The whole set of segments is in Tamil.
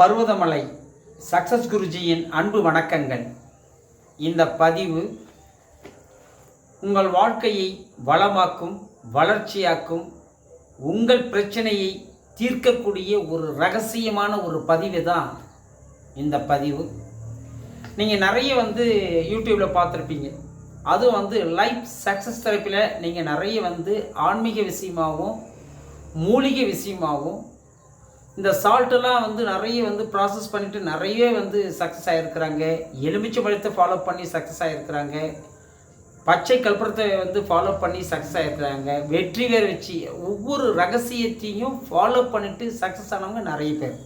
பர்வதமலை சக்சஸ் குருஜியின் அன்பு வணக்கங்கள். இந்த பதிவு உங்கள் வாழ்க்கையை வளமாக்கும் வளர்ச்சியாக்கும் உங்கள் பிரச்சனையை தீர்க்கக்கூடிய ஒரு ரகசியமான ஒரு பதிவு தான் இந்த பதிவு. நீங்கள் நிறைய வந்து யூடியூப்பில் பார்த்துருப்பீங்க. அதுவும் வந்து லைஃப் சக்ஸஸ் தரப்பில் நீங்கள் நிறைய வந்து ஆன்மீக விஷயமாகவும் மூலிகை விஷயமாகவும் இந்த சால்ட்டெல்லாம் வந்து நிறைய வந்து ப்ராசஸ் பண்ணிவிட்டு நிறைய வந்து சக்ஸஸ் ஆகிருக்கிறாங்க எலுமிச்சை பழத்தை ஃபாலோ பண்ணி சக்ஸஸ் ஆகிருக்கிறாங்க பச்சை கல்பரத்தை வந்து ஃபாலோ பண்ணி சக்ஸஸ் ஆகிருக்கிறாங்க வெற்றி வேர் வச்சு ஒவ்வொரு ரகசியத்தையும் ஃபாலோ பண்ணிவிட்டு சக்ஸஸ் ஆனவங்க நிறைய பேர்.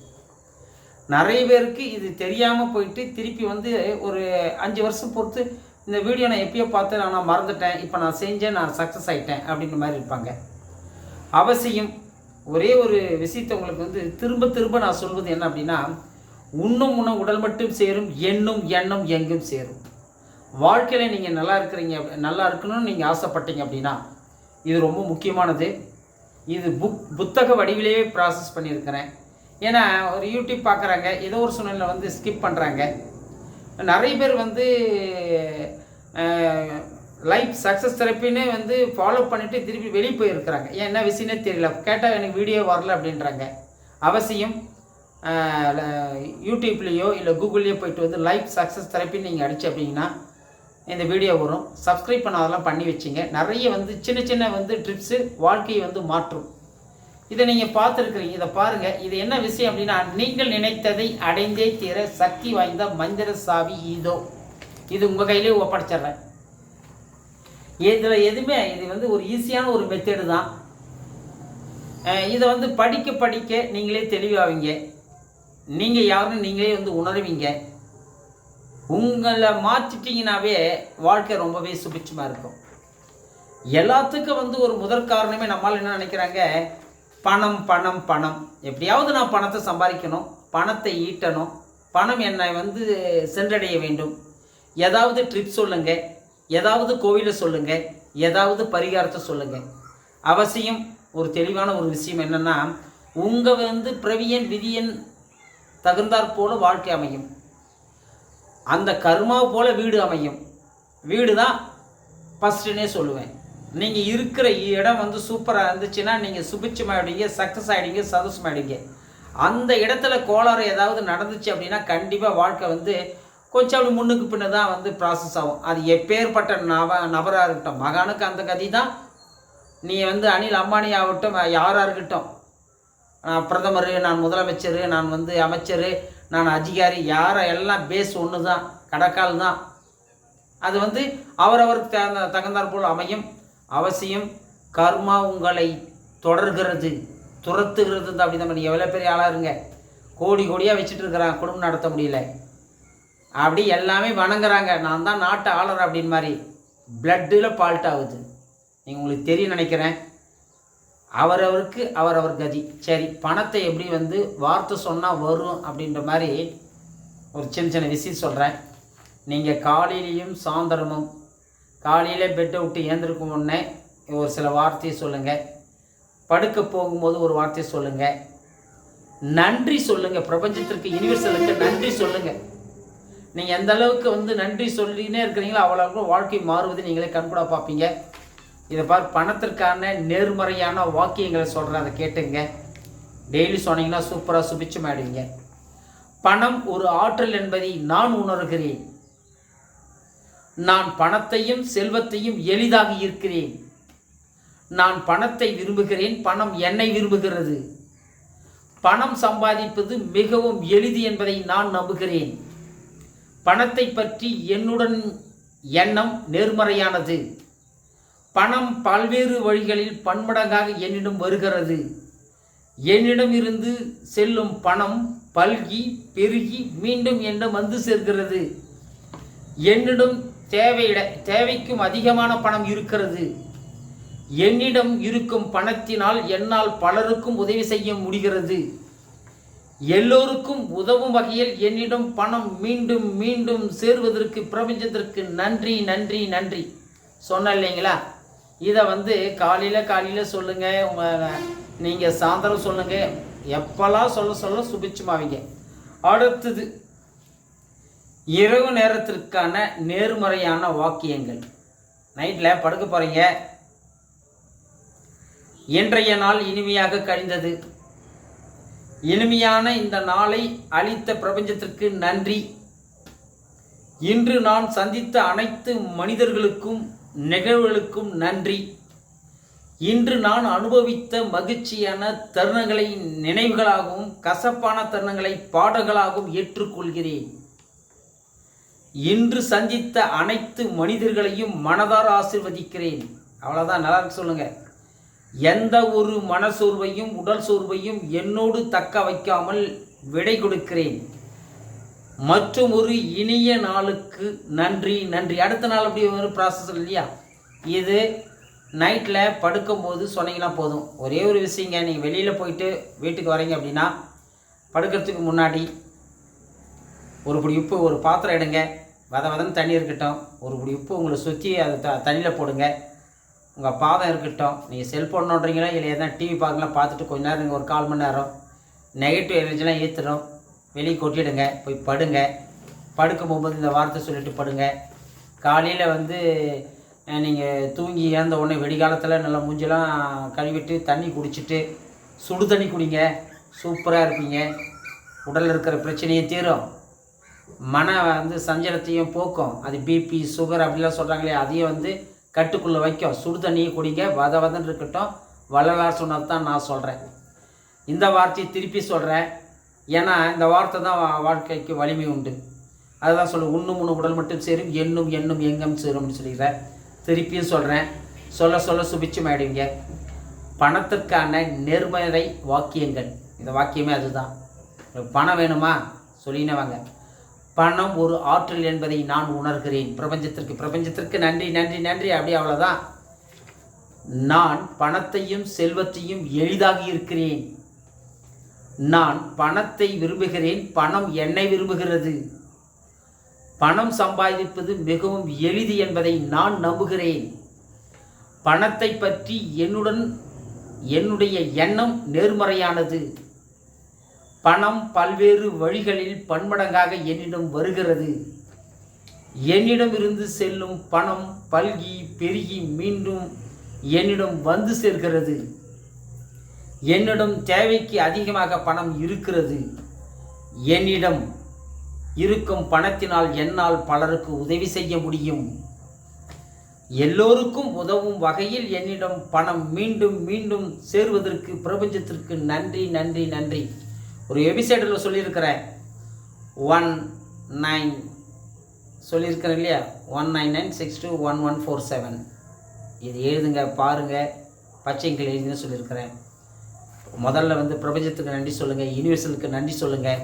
நிறைய பேருக்கு இது தெரியாமல் போயிட்டு திருப்பி வந்து ஒரு அஞ்சு வருஷம் பொறுத்து இந்த வீடியோ நான் எப்பயோ பார்த்து நான் நான் மறந்துட்டேன். இப்போ நான் செஞ்சேன் நான் சக்ஸஸ் ஆகிட்டேன் அப்படின்ற மாதிரி இருப்பாங்க. அவசியம் ஒரே ஒரு விஷயத்தை உங்களுக்கு வந்து திரும்ப திரும்ப நான் சொல்வது என்ன அப்படின்னா உண்ணும் உணவு உடல் மட்டும் சேரும் எண்ணும் எண்ணம் எங்கும் சேரும். வாழ்க்கையில் நீங்கள் நல்லா இருக்கிறீங்க நல்லா இருக்கணும்னு நீங்கள் ஆசைப்பட்டீங்க அப்படின்னா இது ரொம்ப முக்கியமானது. இது புக் புத்தக வடிவிலேயே ப்ராசஸ் பண்ணியிருக்கிறேன். ஏன்னா ஒரு யூடியூப் பார்க்குறாங்க ஏதோ ஒரு சூழ்நிலை வந்து ஸ்கிப் பண்ணுறாங்க நிறைய பேர் வந்து லைஃப் சக்ஸஸ் தெரப்பின்னு வந்து ஃபாலோ பண்ணிவிட்டு திருப்பி வெளியே போயிருக்கிறாங்க. ஏன் என்ன விஷயம்னே தெரியல. கேட்டால் எனக்கு வீடியோ வரல அப்படின்றாங்க. அவசியம் யூடியூப்லேயோ இல்லை கூகுள்லேயோ போயிட்டு வந்து லைஃப் சக்ஸஸ் தெரப்பின்னு நீங்கள் அடிச்சு அப்படின்னா இந்த வீடியோ வரும். சப்ஸ்கிரைப் பண்ணாதெல்லாம் பண்ணி வச்சிங்க. நிறைய வந்து சின்ன சின்ன வந்து ட்ரிப்ஸு வாழ்க்கையை வந்து மாற்றும். இதை நீங்கள் பார்த்துருக்குறீங்க. இதை பாருங்கள் இது என்ன விஷயம் அப்படின்னா நீங்கள் நினைத்ததை அடைந்தே தீர சக்தி வாய்ந்த மந்திர சாவி இதோ. இது உங்கள் கையிலே ஒப்படைச்சிடுறேன். இதில் எதுவுமே இது வந்து ஒரு ஈஸியான ஒரு மெத்தேடு தான். இதை வந்து படிக்க படிக்க நீங்களே தெளிவாவீங்க. நீங்கள் யாருன்னு நீங்களே வந்து உணருவீங்க. உங்களை மாற்றிட்டீங்கனாவே வாழ்க்கை ரொம்பவே சுபிட்சமாக இருக்கும். எல்லாத்துக்கும் வந்து ஒரு முதற் காரணமே நம்மால் என்ன நினைக்கிறாங்க? பணம் பணம் பணம். எப்படியாவது நான் பணத்தை சம்பாதிக்கணும் பணத்தை ஈட்டணும். பணம் என்னை வந்து சென்றடைய வேண்டும். ஏதாவது ட்ரிப் சொல்லுங்கள் ஏதாவது கோவிலை சொல்லுங்க ஏதாவது பரிகாரத்தை சொல்லுங்க. அவசியம் ஒரு தெளிவான ஒரு விஷயம் என்னன்னா உங்கள் வந்து பிரவியன் விதியன் தகுந்தாற் போல வாழ்க்கை அமையும். அந்த கர்மா போல் வீடு அமையும். வீடு தான் ஃபஸ்ட்டுனே சொல்லுவேன். நீங்கள் இருக்கிற இடம் வந்து சூப்பராக இருந்துச்சுன்னா நீங்கள் சுபிச்சமாயிடுவீங்க சக்ஸஸ் ஆகிடுவீங்க சந்தோஷமாயிடுவீங்க அந்த இடத்துல கோளாறு ஏதாவது நடந்துச்சு அப்படின்னா கண்டிப்பாக வாழ்க்கை வந்து கொஞ்சம் அப்படி முன்னுக்கு பின்ன தான் வந்து ப்ராசஸ் ஆகும். அது எப்பேற்பட்ட நவ நபராக இருக்கட்டும் மகானுக்கு அந்த கதி தான் நீ வந்து அனில் அம்பானி ஆகட்டும் யாராக இருக்கட்டும். நான் பிரதமர் நான் முதலமைச்சர் நான் வந்து அமைச்சர் நான் அதிகாரி யாரை எல்லாம் பேஸ் ஒன்று தான் கடக்கால் தான் அது வந்து அவரவருக்கு தகுந்த தகுந்தார் போல் அமையும். அவசியம் கர்மா உங்களை தொடர்கிறது துரத்துகிறது. தான் அப்படி தான் எவ்வளோ பெரிய ஆளாக இருங்க. கோடி கோடியாக வச்சுட்டு இருக்கிறான். குடும்பம் நடத்த முடியல. அப்படி எல்லாமே வணங்குறாங்க. நான் தான் நாட்டு ஆளர் அப்படின்னு மாதிரி. பிளட்டில் பால்ட் ஆகுது. நீங்கள் உங்களுக்கு தெரியும் நினைக்கிறேன். அவரவருக்கு அவரவர் கதி. சரி பணத்தை எப்படி வந்து வார்த்தை சொன்னால் வரும் அப்படின்ற மாதிரி ஒரு சின்ன சின்ன விஷயம் சொல்கிறேன் நீங்கள் காலையிலையும் சாயந்தரமும் காலையில் பெட்டை விட்டு ஏந்திருக்கும் உடனே ஒரு சில வார்த்தையை சொல்லுங்கள் படுக்க போகும்போது ஒரு வார்த்தையை சொல்லுங்கள் நன்றி சொல்லுங்கள் பிரபஞ்சத்திற்கு யூனிவர்சலுக்கு நன்றி சொல்லுங்கள் நீங்கள் எந்த அளவுக்கு வந்து நன்றி சொல்லினே இருக்கிறீங்களோ அவ்வளோ வாழ்க்கை மாறுவது நீங்களே கண்கூட பார்ப்பீங்க. இதை பார் பணத்திற்கான நேர்மறையான வாக்கியங்களை சொல்கிறேன் அதை கேட்டுங்க. டெய்லி சொன்னீங்கன்னா சூப்பராக சுபிச்சமாயிடுவீங்க பணம் ஒரு ஆற்றல் என்பதை நான் உணர்கிறேன். நான் பணத்தையும் செல்வத்தையும் எளிதாக ஈர்க்கிறேன். நான் பணத்தை விரும்புகிறேன் பணம் என்னை விரும்புகிறது. பணம் சம்பாதிப்பது மிகவும் எளிது என்பதை நான் நம்புகிறேன். பணத்தை பற்றி என்னுடன் எண்ணம் நேர்மறையானது. பணம் பல்வேறு வழிகளில் பன்மடங்காக என்னிடம் வருகிறது. என்னிடம் இருந்து செல்லும் பணம் பல்கி பெருகி மீண்டும் என்னிடம் வந்து சேர்கிறது. என்னிடம் தேவையிட தேவைக்கும் அதிகமான பணம் இருக்கிறது. என்னிடம் இருக்கும் பணத்தினால் என்னால் பலருக்கும் உதவி செய்ய முடிகிறது. எல்லோருக்கும் உதவும் வகையில் என்னிடம் பணம் மீண்டும் மீண்டும் சேர்வதற்கு பிரபஞ்சத்திற்கு நன்றி நன்றி நன்றி. சொன்ன இல்லைங்களா? இதை வந்து காலையில் காலையில் சொல்லுங்கள் உங்கள் நீங்கள் சாயந்தரம் சொல்லுங்கள் எப்போல்லாம் சொல்ல சொல்ல சுபிச்சமாவீங்க அடுத்தது இரவு நேரத்திற்கான நேர்மறையான வாக்கியங்கள். நைட்டில் படுக்க போகிறீங்க இன்றைய நாள் இனிமையாக கழிந்தது. இனிமையான இந்த நாளை அளித்த பிரபஞ்சத்திற்கு நன்றி. இன்று நான் சந்தித்த அனைத்து மனிதர்களுக்கும் நிகழ்வுகளுக்கும் நன்றி. இன்று நான் அனுபவித்த மகிழ்ச்சியான தருணங்களை நினைவுகளாகவும் கசப்பான தருணங்களை பாடல்களாகவும் ஏற்றுக்கொள்கிறேன். இன்று சந்தித்த அனைத்து மனிதர்களையும் மனதார ஆசிர்வதிக்கிறேன். அவ்வளோதான் நல்லா சொல்லுங்கள் எந்த ஒரு மனசோர்வையும் உடல் சோர்வையும் என்னோடு தக்க வைக்காமல் விடை கொடுக்கிறேன். மற்றும் ஒரு இனிய நாளுக்கு நன்றி நன்றி. அடுத்த நாள் அப்படி ஒரு ப்ராசஸ் இல்லையா? இது நைட்டில் படுக்கும்போது சொன்னீங்கன்னா போதும். ஒரே ஒரு விஷயங்க நீங்கள் வெளியில் போயிட்டு வீட்டுக்கு வரீங்க அப்படின்னா படுக்கிறதுக்கு முன்னாடி ஒரு பிடி உப்பு ஒரு பாத்திரம் எடுங்க. வத வதன்னு தண்ணி இருக்கட்டும். ஒரு பிடி உப்பு உங்களை சுற்றி அதை த தண்ணியில் போடுங்க. உங்கள் பாதம் இருக்கட்டும். நீங்கள் செல்ஃபோன் நோண்டுறீங்களா இல்லை எதனா டிவி பார்க்கலாம் பார்த்துட்டு கொஞ்ச நேரம் நீங்கள் ஒரு கால் மணி நேரம். நெகட்டிவ் எனர்ஜிலாம் ஏற்றுடும் வெளியே கொட்டிடுங்க போய் படுங்க. படுக்கும் போகும்போது இந்த வார்த்தை சொல்லிட்டு படுங்க. காலையில் வந்து நீங்கள் தூங்கி இறந்த உடனே வெடிகாலத்தில் நல்லா மூஞ்செல்லாம் கழுவிட்டு தண்ணி குடிச்சிட்டு சுடு தண்ணி குடிங்க. சூப்பராக இருப்பீங்க. உடலில் இருக்கிற பிரச்சனையும் தீரும். மன வந்து சஞ்சலத்தையும் போக்கும். அது பிபி சுகர் அப்படிலாம் சொல்கிறாங்களே அதையும் வந்து கட்டுக்குள்ளே வைக்கும். சுடு தண்ணியை குடிங்க. வத வதன்னு இருக்கட்டும். வள்ளலார் சொன்னது தான் நான் சொல்கிறேன் இந்த வார்த்தையை திருப்பி சொல்கிறேன் ஏன்னா இந்த வார்த்தை தான் வா- வாழ்க்கைக்கு வலிமை உண்டு. அதுதான் சொல்லு உண்ணும் உணவு உடல் மட்டும் சேரும் எண்ணும் எண்ணும் எங்கும் சேரும்னு சொல்லிடுறேன் திருப்பியும் சொல்கிறேன் சொல்ல சொல்ல சுபிச்சம் ஆயிடுவீங்க. பணத்திற்கான நேர்மறை வாக்கியங்கள். இந்த வாக்கியமே அதுதான். பணம் வேணுமா? சொல்லினே வாங்க. பணம் ஒரு ஆற்றல் என்பதை நான் உணர்கிறேன். பிரபஞ்சத்திற்கு பிரபஞ்சத்திற்கு நன்றி நன்றி நன்றி. அப்படி அவ்வளோதான் நான் பணத்தையும் செல்வத்தையும் எளிதாகி இருக்கிறேன். நான் பணத்தை விரும்புகிறேன். பணம் என்னை விரும்புகிறது. பணம் சம்பாதிப்பது மிகவும் எளிது என்பதை நான் நம்புகிறேன். பணத்தை பற்றி என்னுடன் என்னுடைய எண்ணம் நேர்மறையானது. பணம் பல்வேறு வழிகளில் பன்மடங்காக என்னிடம் வருகிறது. என்னிடம் இருந்து செல்லும் பணம் பல்கி பெருகி மீண்டும் என்னிடம் வந்து சேர்கிறது. என்னிடம் தேவைக்கு அதிகமாக பணம் இருக்கிறது. என்னிடம் இருக்கும் பணத்தினால் என்னால் பலருக்கு உதவி செய்ய முடியும். எல்லோருக்கும் உதவும் வகையில் என்னிடம் பணம் மீண்டும் மீண்டும் சேருவதற்கு பிரபஞ்சத்திற்கு நன்றி நன்றி நன்றி. ஒரு எபிசைடில் சொல்லியிருக்கிறேன். ஒன் நைன் சொல்லியிருக்கிறேன் இல்லையா? One nine nine six two one one four seven இது எழுதுங்க பாருங்கள் பச்சைங்கள் எழுதுன்னு சொல்லியிருக்கிறேன். முதல்ல வந்து பிரபஞ்சத்துக்கு நன்றி சொல்லுங்கள் யூனிவர்சலுக்கு நன்றி சொல்லுங்கள்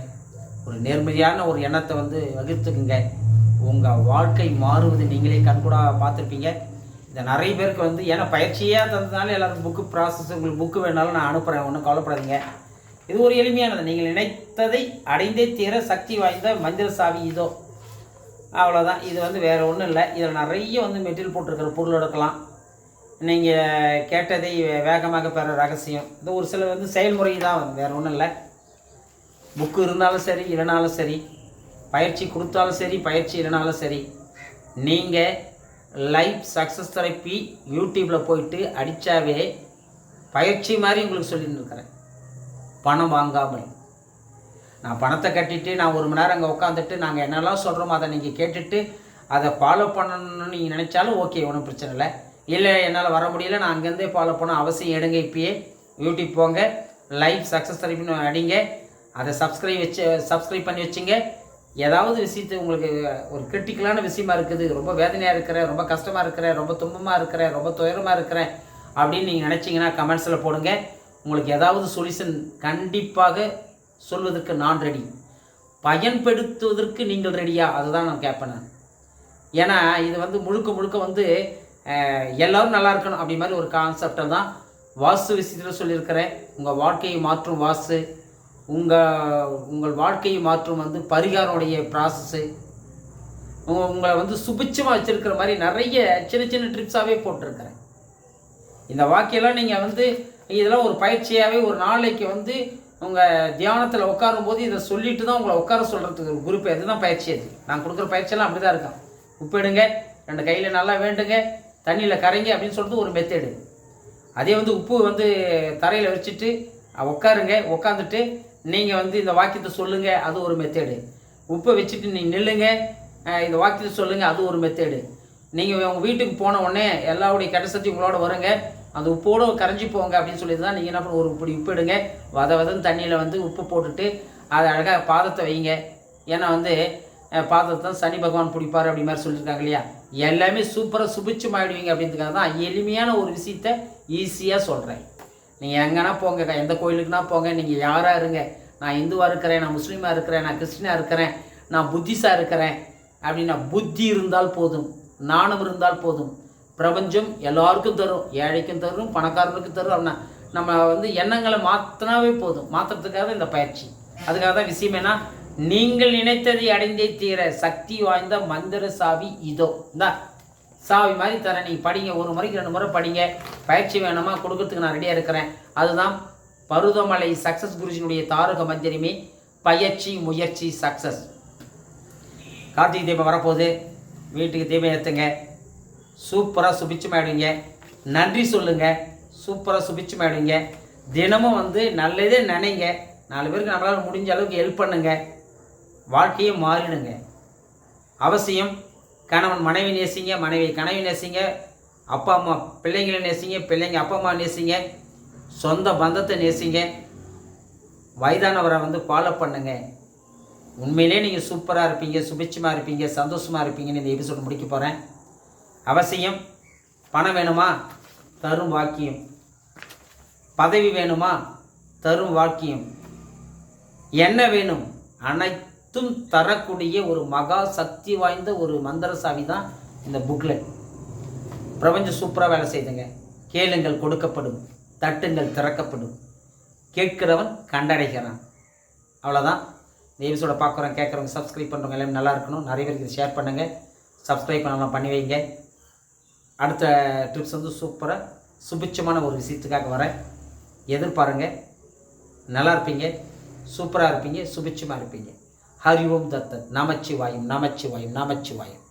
ஒரு நேர்மதியான ஒரு எண்ணத்தை வந்து வகுத்துக்குங்க. உங்கள் வாழ்க்கை மாறுவது நீங்களே கண்கூடாக பார்த்துருப்பீங்க. இதை நிறைய பேருக்கு வந்து ஏன்னா பயிற்சியாக தந்ததுனால எல்லாருக்கும் புக்கு ப்ராசஸ் உங்களுக்கு புக்கு வேணாலும் நான் அனுப்புகிறேன் ஒன்றும் கவலைப்படாதீங்க. இது ஒரு எளிமையானது. நீங்கள் நினைத்ததை அடைந்தே தீர சக்தி வாய்ந்த மந்திர சாவி இதோ. அவ்வளோதான் இது வந்து வேறு ஒன்றும் இல்லை. இதில் நிறைய வந்து மெட்டீரியல் போட்டிருக்கிற பொருள் எடுக்கலாம். நீங்கள் கேட்டதை வேகமாக பெற ரகசியம். இது ஒரு சில வந்து செயல்முறை தான். வந்து வேறு ஒன்றும் இல்லை. புக்கு இருந்தாலும் சரி இல்லைனாலும் சரி பயிற்சி கொடுத்தாலும் சரி பயிற்சி இல்லைனாலும் சரி நீங்கள் லைஃப் சக்ஸஸ் தெரப்பி யூடியூப்பில் போயிட்டு அடித்தாவே பயிற்சி மாதிரி உங்களுக்கு சொல்லின்னு இருக்கிறேன் பணம் வாங்காமல். நான் பணத்தை கட்டிட்டு நான் ஒரு மணி நேரம் அங்கே உட்காந்துட்டு நாங்கள் என்னெல்லாம் சொல்கிறோமோ அதை நீங்கள் கேட்டுட்டு அதை ஃபாலோ பண்ணணும்னு நீங்கள் நினச்சாலும் ஓகே ஒன்றும் பிரச்சனை இல்லை. இல்லை என்னால் வர முடியல நான் அங்கேருந்தே ஃபாலோ பண்ண அவசியம் எடுங்க இப்பயே. யூடியூப் போங்க லைவ் சக்ஸஸ் தெரப்பின்னு அடிங்க. அதை சப்ஸ்கிரைப் வச்சு சப்ஸ்கிரைப் பண்ணி வச்சுங்க. ஏதாவது விஷயத்து உங்களுக்கு ஒரு கிரிட்டிக்கலான விஷயமா இருக்குது ரொம்ப வேதனையாக இருக்கிறேன் ரொம்ப கஷ்டமாக இருக்கிறேன் ரொம்ப துன்பமாக இருக்கிறேன் ரொம்ப துயரமாக இருக்கிறேன் அப்படின்னு நீங்கள் நினச்சிங்கன்னா கமெண்ட்ஸில் போடுங்க. உங்களுக்கு ஏதாவது சொல்யூஷன் கண்டிப்பாக சொல்வதற்கு நான் ரெடி பயன்படுத்துவதற்கு நீங்கள் ரெடியா அதுதான் நான் கேட்பேன் நான். ஏன்னா இது வந்து முழுக்க முழுக்க வந்து எல்லோரும் நல்லா இருக்கணும் அப்படி மாதிரி ஒரு கான்செப்டை தான் வாஸ்து விஷயத்தில் சொல்லியிருக்கிறேன். உங்கள் வாழ்க்கையை மாற்றும் வாஸ்து. உங்கள் உங்கள் வாழ்க்கையை மாற்றும் வந்து பரிகாரனுடைய ப்ராசஸ்ஸு உங்களை வந்து சுபிச்சமாக வச்சுருக்கிற மாதிரி நிறைய சின்ன சின்ன ட்ரிப்ஸாகவே போட்டிருக்கிறேன். இந்த வாக்கியெல்லாம் நீங்கள் வந்து இதெல்லாம் ஒரு பயிற்சியாகவே ஒரு நாளைக்கு வந்து உங்கள் தியானத்தில் உட்காரும்போது இதை சொல்லிட்டு தான் உங்களை உட்கார சொல்கிறதுக்கு ஒரு குரூப். அதுதான் பயிற்சி அது. நான் கொடுக்குற பயிற்சியெல்லாம் அப்படி தான் இருக்கும் உப்பிடுங்க ரெண்டு கையில் நல்லா வேண்டுங்க தண்ணியில் கரைங்க அப்படின்னு சொல்லிட்டு ஒரு மெத்தேடு அதே வந்து உப்பு வந்து தரையில் வச்சுட்டு உட்காருங்க உட்காந்துட்டு நீங்கள் வந்து இந்த வாக்கியத்தை சொல்லுங்கள் அது ஒரு மெத்தேடு உப்பை வச்சுட்டு நீங்கள் நில்லுங்க இந்த வாக்கியத்தை சொல்லுங்கள் அது ஒரு மெத்தேடு நீங்கள் உங்கள் வீட்டுக்கு போன உடனே எல்லாருடைய கெட்ட சக்தி உங்களோட வருங்க. அந்த உப்போடு கரைஞ்சி போங்க அப்படின்னு சொல்லி தான் நீங்கள் என்ன பண்ண ஒரு இப்படி உப்பு எடுங்க. வத வதன்னு தண்ணியில் வந்து உப்பு போட்டுட்டு அதை அழகாக பாதத்தை வைங்க. ஏன்னா வந்து பாதத்தை தான் சனி பகவான் பிடிப்பார் அப்படி மாதிரி சொல்லியிருக்காங்க இல்லையா? எல்லாமே சூப்பராக சுபிச்சம் ஆகிடுவீங்க அப்படின்றதுக்காக தான் எளிமையான ஒரு விஷயத்த ஈஸியாக சொல்கிறேன் நீங்கள் எங்கன்னா போங்க எந்த கோயிலுக்குனா போங்க நீங்கள் யாராக இருங்க. நான் இந்துவாக இருக்கிறேன் நான் முஸ்லீமாக இருக்கிறேன் நான் கிறிஸ்டினாக இருக்கிறேன் நான் புத்திஸாக இருக்கிறேன். அப்படின்னா புத்தி இருந்தால் போதும் நாணம் இருந்தால் போதும். பிரபஞ்சம் எல்லாருக்கும் தரும் ஏழைக்கும் தரும் பணக்காரனுக்கும் தரும் அப்படின்னா நம்ம வந்து எண்ணங்களை மாற்றினாவே போதும். மாற்றுறதுக்காக இந்த பயிற்சி. அதுக்காக தான் விஷயம் என்ன நீங்கள் நினைத்ததை அடைந்தே தீர சக்தி வாய்ந்த மந்திர சாவி இதோ. இந்தா சாவி மாதிரி தரேன். நீங்கள் படிங்க. ஒரு முறைக்கு ரெண்டு முறை படிங்க. பயிற்சி வேணுமா? கொடுக்கறதுக்கு நான் ரெடியாக இருக்கிறேன். அதுதான் பருதமலை சக்ஸஸ் குருஜினுடைய தாரக மந்திரமே பயிற்சி முயற்சி சக்ஸஸ் கார்த்திகை தீபம் வரப்போகுது. வீட்டுக்கு தீபம் ஏற்றுங்க சூப்பராக சுபிச்சமாயிடுங்க நன்றி சொல்லுங்கள் சூப்பராக சுபிச்சமாயிடுங்க தினமும் வந்து நல்லதே நினைங்க. நாலு பேருக்கு நம்மளால் முடிஞ்ச அளவுக்கு ஹெல்ப் பண்ணுங்க. வாழ்க்கையை மாறிடுங்க. அவசியம் கணவன் மனைவி நேசிங்க மனைவி கனவி நேசிங்க அப்பா அம்மா பிள்ளைங்களை நேசிங்க பிள்ளைங்க அப்பா அம்மா நேசிங்க சொந்த பந்தத்தை நேசிங்க. வயதானவரை வந்து ஃபாலோ பண்ணுங்க. உண்மையிலே நீங்கள் சூப்பராக இருப்பீங்க சுபிட்சமாக இருப்பீங்க சந்தோஷமாக இருப்பீங்கன்னு இந்த எபிசோட் முடிக்க போகிறேன் அவசியம். பணம் வேணுமா? தரும் வாக்கியம். பதவி வேணுமா? தரும் வாக்கியம். என்ன வேணும்? அனைத்தும் தரக்கூடிய ஒரு மகா சக்தி வாய்ந்த ஒரு மந்திர சாவி தான் இந்த புக்லெட் பிரபஞ்சம் சூப்பராக வேலை செய்துங்க. கேளுங்கள் கொடுக்கப்படும். தட்டுங்கள் திறக்கப்படும். கேட்கிறவன் கண்டடைகிறான். அவ்வளோதான் இந்த எபிசோட பார்க்குறோம் கேட்குறவங்க சப்ஸ்கிரைப் பண்ணுறவங்க எல்லாமே நல்லா இருக்கணும். நிறைய பேருக்கு ஷேர் பண்ணுங்கள் சப்ஸ்கிரைப் பண்ணலாம் பண்ணி வைங்க. அடுத்த டிப்ஸ் வந்து சூப்பராக சுபிட்சமான ஒரு விஷயத்துக்காக வரேன். எதிர்பாருங்க. நல்லா இருப்பீங்க. சூப்பராக இருப்பீங்க. சுபிட்சமாக இருப்பீங்க. ஹரி ஓம் தத்தத் நமச்சிவாயும் நமச்சிவாயும் நமச்சிவாயும்.